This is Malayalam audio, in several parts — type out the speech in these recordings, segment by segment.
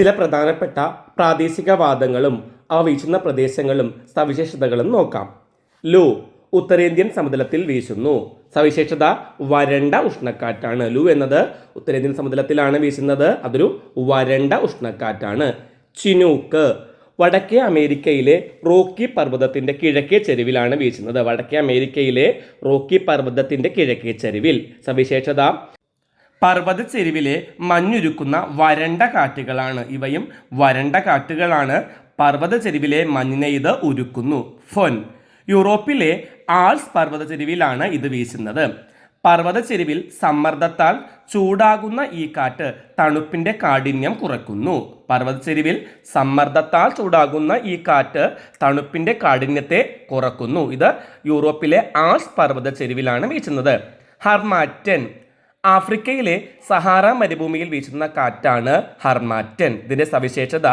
ചില പ്രധാനപ്പെട്ട പ്രാദേശിക വാദങ്ങളും അവ വീശുന്ന പ്രദേശങ്ങളും സവിശേഷതകളും നോക്കാം. ലു ഉത്തരേന്ത്യൻ സമതലത്തിൽ വീശുന്നു. സവിശേഷത വരണ്ട ഉഷ്ണക്കാറ്റാണ്. ലു എന്നത് ഉത്തരേന്ത്യൻ സമതലത്തിലാണ് വീശുന്നത്. അതൊരു വരണ്ട ഉഷ്ണക്കാറ്റാണ്. ചിനൂക്ക് വടക്കേ അമേരിക്കയിലെ റോക്കി പർവതത്തിന്റെ കിഴക്കേ ചെരുവിലാണ് വീശുന്നത്. വടക്കേ അമേരിക്കയിലെ റോക്കി പർവതത്തിന്റെ കിഴക്കേ ചെരുവിൽ. സവിശേഷത പർവത ചെരുവിലെ മഞ്ഞുരുക്കുന്ന വരണ്ട കാറ്റുകളാണ്. ഇവയും വരണ്ട കാറ്റുകളാണ്. പർവത ചെരുവിലെ മഞ്ഞിനെ ഇത് ഉരുക്കുന്നു. ഫൊൻ. യൂറോപ്പിലെ ആൾസ് പർവത ചെരുവിലാണ് ഇത് വീശുന്നത്. പർവത ചെരുവിൽ സമ്മർദ്ദത്താൽ ചൂടാകുന്ന ഈ കാറ്റ് തണുപ്പിന്റെ കാഠിന്യം കുറയ്ക്കുന്നു പർവത ചെരുവിൽ സമ്മർദ്ദത്താൽ ചൂടാകുന്ന ഈ കാറ്റ് തണുപ്പിന്റെ കാഠിന്യത്തെ കുറക്കുന്നു. ഇത് യൂറോപ്പിലെ ആൾസ് പർവത ചെരുവിലാണ് വീശുന്നത്. ഹർമാറ്റൻ. ആഫ്രിക്കയിലെ സഹാറ മരുഭൂമിയിൽ വീശുന്ന കാറ്റാണ് ഹർമാറ്റൻ. ഇതിന്റെ സവിശേഷത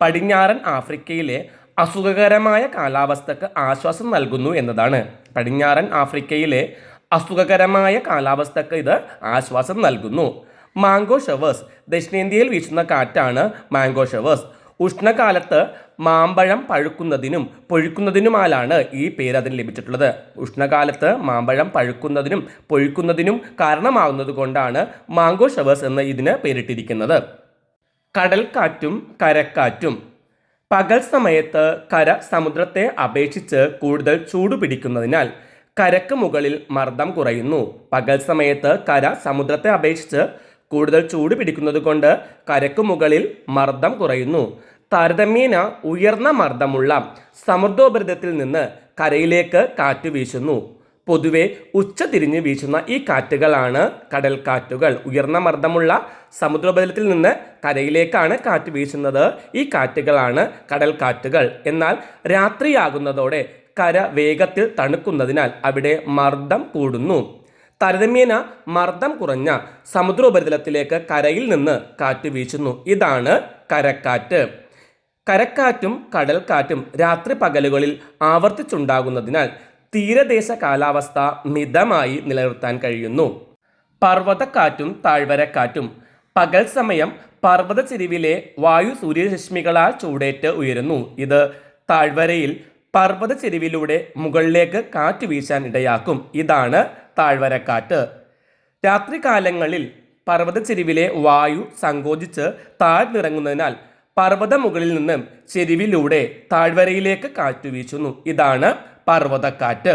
പടിഞ്ഞാറൻ ആഫ്രിക്കയിലെ അസുഖകരമായ കാലാവസ്ഥക്ക് ആശ്വാസം നൽകുന്നു എന്നതാണ്. പടിഞ്ഞാറൻ ആഫ്രിക്കയിലെ അസുഖകരമായ കാലാവസ്ഥക്ക് ഇത് ആശ്വാസം നൽകുന്നു. മാംഗോ ഷവേഴ്സ് ദക്ഷിണേന്ത്യയിൽ വീശുന്ന കാറ്റാണ് മാംഗോ ഷവേഴ്സ്. ഉഷ്ണകാലത്ത് മാമ്പഴം പഴുക്കുന്നതിനും പൊഴിക്കുന്നതിനുമാലാണ് ഈ പേര് അതിന് ലഭിച്ചിട്ടുള്ളത്. ഉഷ്ണകാലത്ത് മാമ്പഴം പഴുക്കുന്നതിനും പൊഴിക്കുന്നതിനും കാരണമാവുന്നത് കൊണ്ടാണ് മാംഗോ ഷവേഴ്സ് എന്ന് ഇതിന് പേരിട്ടിരിക്കുന്നത്. കടൽക്കാറ്റും കരക്കാറ്റും. പകൽ സമയത്ത് കര സമുദ്രത്തെ അപേക്ഷിച്ച് കൂടുതൽ ചൂട് പിടിക്കുന്നതിനാൽ കരക്ക് മുകളിൽ മർദ്ദം കുറയുന്നു. പകൽ സമയത്ത് കര സമുദ്രത്തെ അപേക്ഷിച്ച് കൂടുതൽ ചൂട് പിടിക്കുന്നത് കൊണ്ട് കരക്ക് മുകളിൽ മർദ്ദം കുറയുന്നു. താരതമ്യേന ഉയർന്ന മർദ്ദമുള്ള സമുദ്രോപരിതത്തിൽ നിന്ന് കരയിലേക്ക് കാറ്റ് വീശുന്നു. പൊതുവെ ഉച്ച തിരിഞ്ഞ് വീശുന്ന ഈ കാറ്റുകളാണ് കടൽ കാറ്റുകൾ ഉയർന്ന മർദ്ദമുള്ള സമുദ്രോപരിതത്തിൽ നിന്ന് കരയിലേക്കാണ് കാറ്റ് വീശുന്നത്. ഈ കാറ്റുകളാണ് കടൽ കാറ്റുകൾ എന്നാൽ രാത്രിയാകുന്നതോടെ കര വേഗത്തിൽ തണുക്കുന്നതിനാൽ അവിടെ മർദ്ദം കൂടുന്നു. താരതമ്യേന മർദ്ദം കുറഞ്ഞ സമുദ്രോപരിതലത്തിലേക്ക് കരയിൽ നിന്ന് കാറ്റ് വീശുന്നു. ഇതാണ് കരക്കാറ്റ്. കരക്കാറ്റും കടൽക്കാറ്റും രാത്രി പകലുകളിൽ ആവർത്തിച്ചുണ്ടാകുന്നതിനാൽ തീരദേശ കാലാവസ്ഥ മിതമായി നിലനിർത്താൻ കഴിയുന്നു. പർവതക്കാറ്റും താഴ്വരക്കാറ്റും പകൽ സമയം പർവത വായു സൂര്യരശ്മികളാൽ ചൂടേറ്റ് ഉയരുന്നു. ഇത് താഴ്വരയിൽ പർവത ചെരിവിലൂടെ മുകളിലേക്ക് കാറ്റ് വീശാൻ ഇടയാക്കും. ഇതാണ് താഴ്വരക്കാറ്റ്. രാത്രികാലങ്ങളിൽ പർവത ചെരിവിലെ വായു സങ്കോചിച്ച് താഴ്ന്നിറങ്ങുന്നതിനാൽ പർവത മുകളിൽ നിന്ന് ചെരിവിലൂടെ താഴ്വരയിലേക്ക് കാറ്റ് വീശുന്നു ഇതാണ് പർവതക്കാറ്റ്.